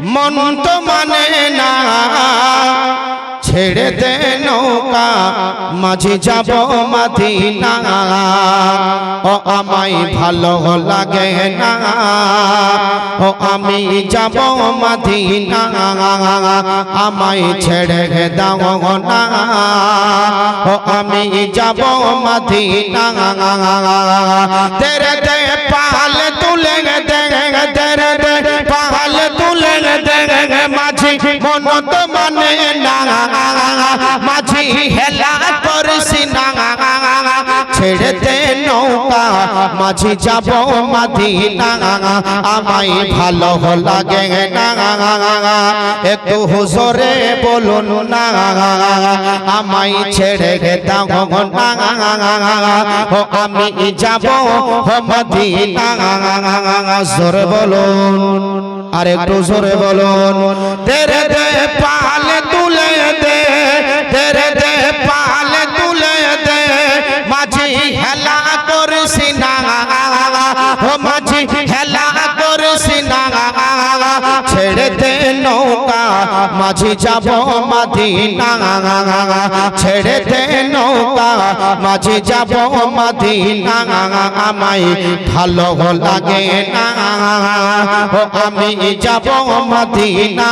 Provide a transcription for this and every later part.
মন তো মানে না। ছেড়ে দে নৌকা, মাঝে যাব মাদিনা। ও, আমায় ভালো লাগে না। ও, আমি যাব মাদিনা। আমায় ছেড়ে দাও না। ও, আমি যাব মাদিনা। তেরে দে পাল মাঝি মন না মাঝি হেলা করছি না ছেড়ে দে মাঝি যাব মাদিনা। আমায় ভালো লাগে না। একটু হুজুরে বলুন না। আমায় ছেড়ে দাও না। ও, আমি যাব মাদিনা। জোরে বলুন। আর একটু জোরে বলুন। তেরে দে পালে ও মাঝি মাঝি যাব মাদিনা, ছেড়ে দে নৌকা। মাঝি যাব মাদিনা, আমায় ভালো লাগে না। ও, আমি যাব মাদিনা,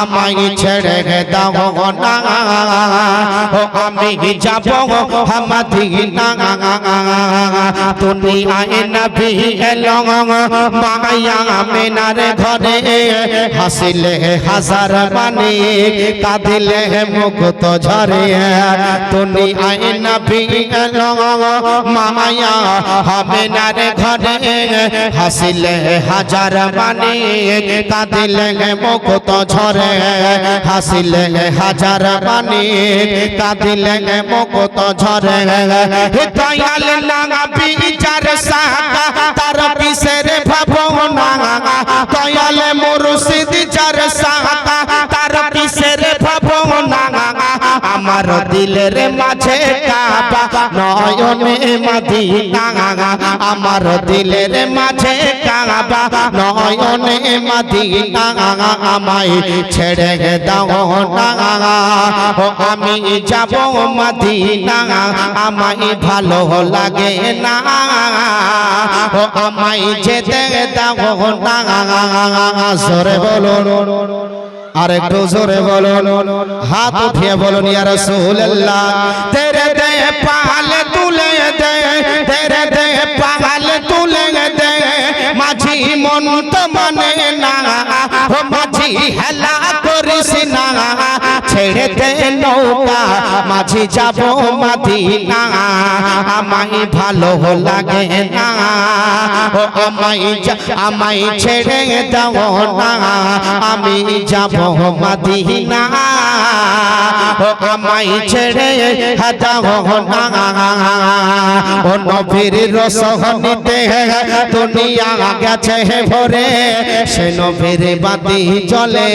আমায় ছেড়ে দাও না। ও, আমি যাব মাদিনা, দুনিয়ায় নবী এলো। মায়া মেনার ঘরে হাসিলে হাজার মানে কাঁদিলে মুক্ত ঝরে দুনিয়ায় নবী এলো মায়া মেনার ঘরে হাসিলে হাজার মানে কাঁদিলে মুক্ত ঝরে হাসিলে হাজার মানে কাঁদিলে মুক্ত ঝরে দয়াল লাগা বিচার সাকা তার পিসের ভাবনা দয়াল মুর্শিদ আমার দিলের মাঝে কাবা, নয়নে মদিনা, আমার দিলের মাঝে কাবা, নয়নে মদিনা, আমায় ছেড়ে দাও না। আমি যাব মদিনা, আমায় ভালো লাগে না। ও, আমায় যেতে দাও না। জোরে বলুন। আর একটু জোরে বলুন, হাত উঠিয়ে বলুন, ইয়া রাসূলুল্লাহ। তেরে দে পাল তুলে দে, তেরে দে পাল তুলে দে। মাঝি মন তো মানে না, ও মাঝি হেলা করিস না। ছেড়ে দে নৌকা, মাঝি যাব মাদিনা। আমায় ভালো লাগে না, ও আমায় আমায় ছেড়ে দাও না। আমি যাব মাদিনা। ও আমায় ছেড়ে দাও না। ও নবীর রসহনিতে দুনিয়া গেছে ভরে। সে নবীর বাতি জ্বলে,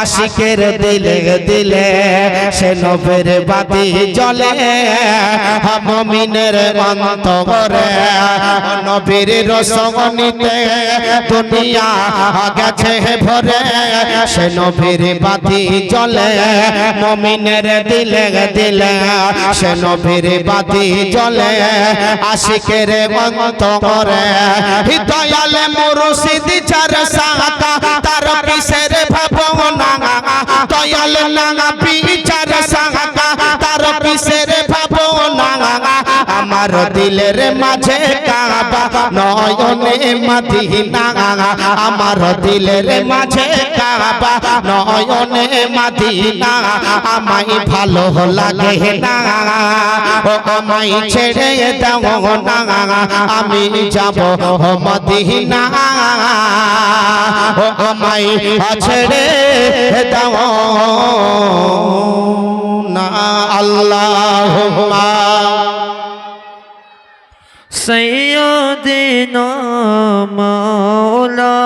আশিকের দিলে দিলে। সে নবীর বাতি জ্বলে মমিনের অন্ত করে নবীর রসগনিতে দুনিয়া গেছে ভরে। সে নবীর বাতি জলে মমিনের দিলে দিলে। সে নবীর বাতি জলে আশিকের মন্ত করে। দয়ালে মুর্শিদ চার সাকা, তার কিসের ভাবনা। দয়াল নাঙা আমার দিলের মাঝে কাবা, নয়নে মাদিনা। আমার দিলের মাঝে কাবা, নয়নে মাদিনা। আমায় ভালো লাগে না। ও আমায় ছেড়ে দাও না। আমি যাব মদিনা। ও আমায় ছেড়ে দাও না। আল্লাহ সৈয়দিন মৌলা